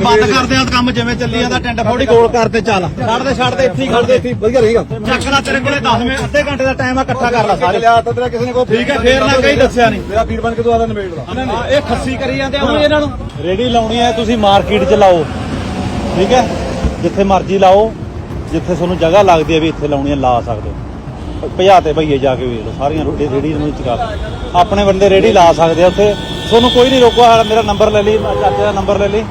ਨਾਲ ਬੰਦ ਕਰਦੇ ਆ ਕੰਮ ਜਿਵੇਂ ਚੱਲੀ ਜਾਂਦਾ ਟੈਂਡ ਫੋੜੀ ਗੋਲ ਕਰਦੇ ਚੱਲ। ਛੱਡ ਦੇ ਛੱਡ ਦੇ ਇੱਥੇ ਹੀ ਖੜਦੇ ਇੱਥੇ। ਵਧੀਆ ਰਹੇਗਾ। ਚੱਕ ਲਾ ਤੇਰੇ ਕੋਲੇ 10 ਮਿੰਟ ਅੱਧੇ ਘੰਟੇ ਦਾ ਟਾਈਮ ਆ ਇਕੱਠਾ ਕਰ ਲਾ ਸਾਰੇ। ਲਿਆ ਤਾਂ ਤੇਰਾ ਕਿਸੇ ਨੇ ਕੋਈ ਠੀਕ ਹੈ ਫੇਰ ਨਾ ਕਹੀ ਦੱਸਿਆ ਨਹੀਂ। ਮੇਰਾ ਵੀਰ ਬਣ ਕੇ ਤੂੰ ਆਦਾ ਲਾ। ਹਾਂ, ਇਹ ਖੱਸੀ ਕਰੀ ਜਾਂਦੇ ਆ ਇਹਨਾਂ ਨੂੰ। ਰੇੜੀ ਲਾਉਣੀ ਹੈ ਤੁਸੀਂ ਮਾਰਕੀਟ 'ਚ ਲਾਓ। ਠੀਕ ਹੈ? ਜਿੱਥੇ ਮਰਜ਼ੀ ਲਾਓ ਜਿੱਥੇ ਤੁਹਾਨੂੰ ਜਗ੍ਹਾ ਲੱਗਦੀ ਹੈ ਵੀ ਇੱਥੇ ਲਾਉਣੀ ਹੈ ਲਾ ਸਕਦੇ ਹੋ। ਭਜਾ ਤੇ ਭਈਏ ਜਾ ਕੇ ਵੇਖ ਲਓ ਸਾਰੀਆਂ ਰੋਟੀ ਰੇੜੀ ਨੂੰ ਚਕਾ। ਆਪਣੇ ਬੰਦੇ ਰੇੜੀ ਲਾ ਸਕਦੇ ਆ ਉੱਥੇ। ਤੁਹਾਨੂੰ ਕੋਈ ਨਹੀਂ ਰੋਕੂਗਾ ਮੇਰਾ ਨੰਬਰ ਲੈ ਲਈ ਚਾਚੇ ਦਾ ਨੰਬਰ ਲੈ ਲਈ।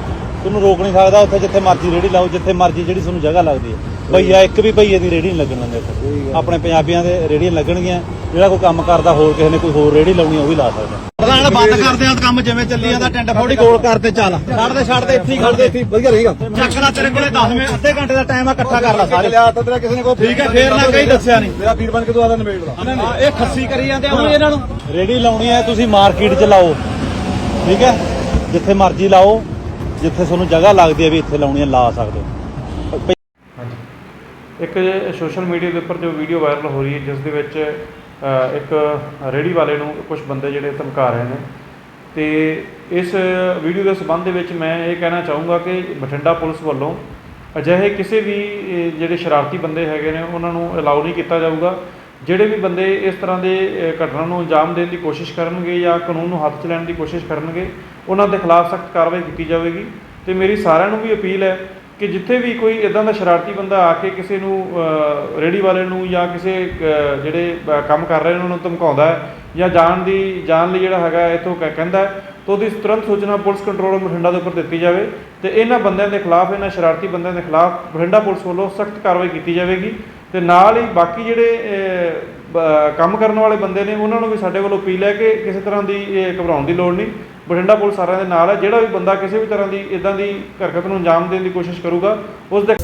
ਤੁਹਾਨੂੰ ਰੋਕ ਨਹੀਂ ਸਕਦਾ ਉੱਥੇ ਜਿੱਥੇ ਮਰਜ਼ੀ ਰੇੜੀ ਲਾਓ ਜਿੱਥੇ ਮਰਜ਼ੀ ਜਿਹੜੀ ਤੁਹਾਨੂੰ ਜਗ੍ਹਾ ਲੱਗਦੀ ਹੈ। ਭਈਆ ਇੱਕ ਵੀ ਭਈਏ ਦੀ ਰੇੜੀ ਨਹੀਂ ਲੱਗਣ ਦਿੰਦੇ ਆਪਣੇ ਪੰਜਾਬੀਆਂ ਦੇ ਰੇੜੀਆਂ ਲੱਗਣਗੀਆਂ ਜਿਹੜਾ ਕੋਈ ਕੰਮ ਕਰਦਾ ਹੋਰ ਕਿਸੇ ਨੇ ਕੋਈ ਹੋਰ ਰੇੜੀ ਲਾਉਣੀ ਉਹ ਵੀ ਲਾ ਸਕਦਾ। ਪ੍ਰਧਾਨ ਬੰਦ ਕਰਦੇ ਆ ਕੰਮ ਜਿਵੇਂ ਚੱਲੀ ਜਾਂਦਾ ਟੈਂਡ ਫੋੜੀ ਗੋਲ ਕਰਦੇ ਚੱਲ। ਛੱਡ ਦੇ ਛੱਡ ਦੇ ਇੱਥੇ ਹੀ ਖੜਦੇ ਇੱਥੇ। ਵਧੀਆ ਰਹੇਗਾ। ਚੱਕ ਲਾ ਤੇਰੇ ਕੋਲੇ 10 ਮਿੰਟ ਅੱਧੇ ਘੰਟੇ ਦਾ ਟਾਈਮ ਆ ਇਕੱਠਾ ਕਰ ਲਾ ਸਾਰੇ। ਲਿਆ ਤਾਂ ਤੇਰਾ ਕਿਸੇ ਨੇ ਕੋਈ ਠੀਕ ਹੈ ਫੇਰ ਨਾ ਕਹੀ ਦੱਸਿਆ ਨਹੀਂ। ਮੇਰਾ ਵੀਰ ਬਣ ਕੇ ਤੂੰ ਆਦਾ ਲਾ। ਹਾਂ, ਇਹ ਖੱਸੀ ਕਰੀ ਜਾਂਦੇ ਆ ਇਹਨਾਂ ਨੂੰ। ਰੇੜੀ ਲਾਉਣੀ ਹੈ ਤੁਸੀਂ ਮਾਰਕੀਟ 'ਚ ਲਾਓ। ਠੀਕ ਹੈ? ਜਿੱਥੇ ਮਰਜ਼ੀ ਲਾਓ ਜਿੱਥੇ ਤੁਹਾਨੂੰ ਜਗ੍ਹਾ ਲੱਗਦੀ ਹੈ ਵੀ ਇੱਥੇ ਲਾਉਣੀ ਹੈ, ਲਾ ਸਕਦੇ ਹੋ। ਇੱਕ ਸੋਸ਼ਲ ਮੀਡੀਆ ਦੇ ਉੱਪਰ ਜੋ ਵੀਡੀਓ ਵਾਇਰਲ ਹੋ ਰਹੀ ਹੈ, ਜਿਸ ਦੇ ਵਿੱਚ ਇੱਕ ਰੇੜੀ ਵਾਲੇ ਨੂੰ ਕੁਝ ਬੰਦੇ ਜਿਹੜੇ ਧਮਕਾ ਰਹੇ ਨੇ। ਤੇ ਇਸ ਵੀਡੀਓ ਦੇ ਸਬੰਧ ਦੇ ਵਿੱਚ ਮੈਂ ਇਹ ਕਹਿਣਾ ਚਾਹੂੰਗਾ ਕਿ ਬਠਿੰਡਾ ਪੁਲਿਸ ਵੱਲੋਂ ਅਜਿਹੇ ਕਿਸੇ ਵੀ ਜਿਹੜੇ ਸ਼ਰਾਰਤੀ ਬੰਦੇ ਹੈਗੇ ਨੇ, ਉਹਨਾਂ ਨੂੰ ਅਲਾਉ ਨਹੀਂ ਕੀਤਾ ਜਾਊਗਾ। ਜਿਹੜੇ ਵੀ ਬੰਦੇ ਇਸ ਤਰ੍ਹਾਂ ਦੇ ਘਟਨਾ ਨੂੰ ਅੰਜਾਮ ਦੇਣ ਦੀ ਕੋਸ਼ਿਸ਼ ਕਰਨਗੇ ਜਾਂ ਕਾਨੂੰਨ ਨੂੰ ਹੱਥ 'ਚ ਲੈਣ ਦੀ ਕੋਸ਼ਿਸ਼ ਕਰਨਗੇ ਉਹਨਾਂ ਦੇ ਖਿਲਾਫ ਸਖਤ ਕਾਰਵਾਈ ਕੀਤੀ ਜਾਵੇਗੀ। ਤੇ ਮੇਰੀ ਸਾਰਿਆਂ ਨੂੰ ਵੀ ਅਪੀਲ ਹੈ ਕਿ ਜਿੱਥੇ ਵੀ ਕੋਈ ਇਦਾਂ ਦਾ ਸ਼ਰਾਰਤੀ ਬੰਦਾ ਆ ਕੇ ਕਿਸੇ ਨੂੰ ਅ, ਰੇਹੜੀ ਵਾਲੇ ਨੂੰ ਜਾਂ ਕਿਸੇ ਜਿਹੜੇ ਕੰਮ ਕਰ ਰਹੇ ਨੇ ਉਹਨਾਂ ਨੂੰ ਧਮਕਾਉਂਦਾ ਹੈ ਜਾਂ ਜਾਣ ਦੀ ਜਾਣ ਲਈ ਜਿਹੜਾ ਹੈਗਾ ਇਥੋਂ ਕਹਿੰਦਾ ਤਾਂ ਉਹਦੀ ਤੁਰੰਤ ਸੂਚਨਾ ਪੁਲਿਸ ਕੰਟਰੋਲ ਬਠਿੰਡਾ ਦੇ ਉੱਪਰ ਦਿੱਤੀ ਜਾਵੇ ਤੇ ਇਹਨਾਂ ਬੰਦਿਆਂ ਦੇ ਖਿਲਾਫ ਇਹਨਾਂ ਸ਼ਰਾਰਤੀ ਬੰਦਿਆਂ ਦੇ ਖਿਲਾਫ ਬਠਿੰਡਾ ਪੁਲਿਸ ਵੱਲੋਂ ਸਖਤ ਕਾਰਵਾਈ ਕੀਤੀ ਜਾਵੇਗੀ। ਤੇ ਨਾਲ ਹੀ ਬਾਕੀ ਜਿਹੜੇ ਕੰਮ ਕਰਨ ਵਾਲੇ ਬੰਦੇ ਨੇ, ਉਹਨਾਂ ਨੂੰ ਵੀ ਸਾਡੇ ਵੱਲੋਂ ਅਪੀਲ ਹੈ ਕਿ ਕਿਸੇ ਤਰ੍ਹਾਂ ਦੀ ਇਹ ਘਬਰਾਉਣ ਦੀ ਲੋੜ ਨਹੀਂ। ਬਠਿੰਡਾ ਪੁਲਿਸ ਸਾਰਿਆਂ ਦੇ ਨਾਲ ਹੈ, ਜਿਹੜਾ ਵੀ ਬੰਦਾ ਕਿਸੇ ਵੀ ਤਰ੍ਹਾਂ ਦੀ ਇਦਾਂ ਦੀ ਹਰਕਤ ਨੂੰ ਅੰਜਾਮ ਦੇਣ ਦੀ ਕੋਸ਼ਿਸ਼ ਕਰੂਗਾ, ਉਸ ਦੇ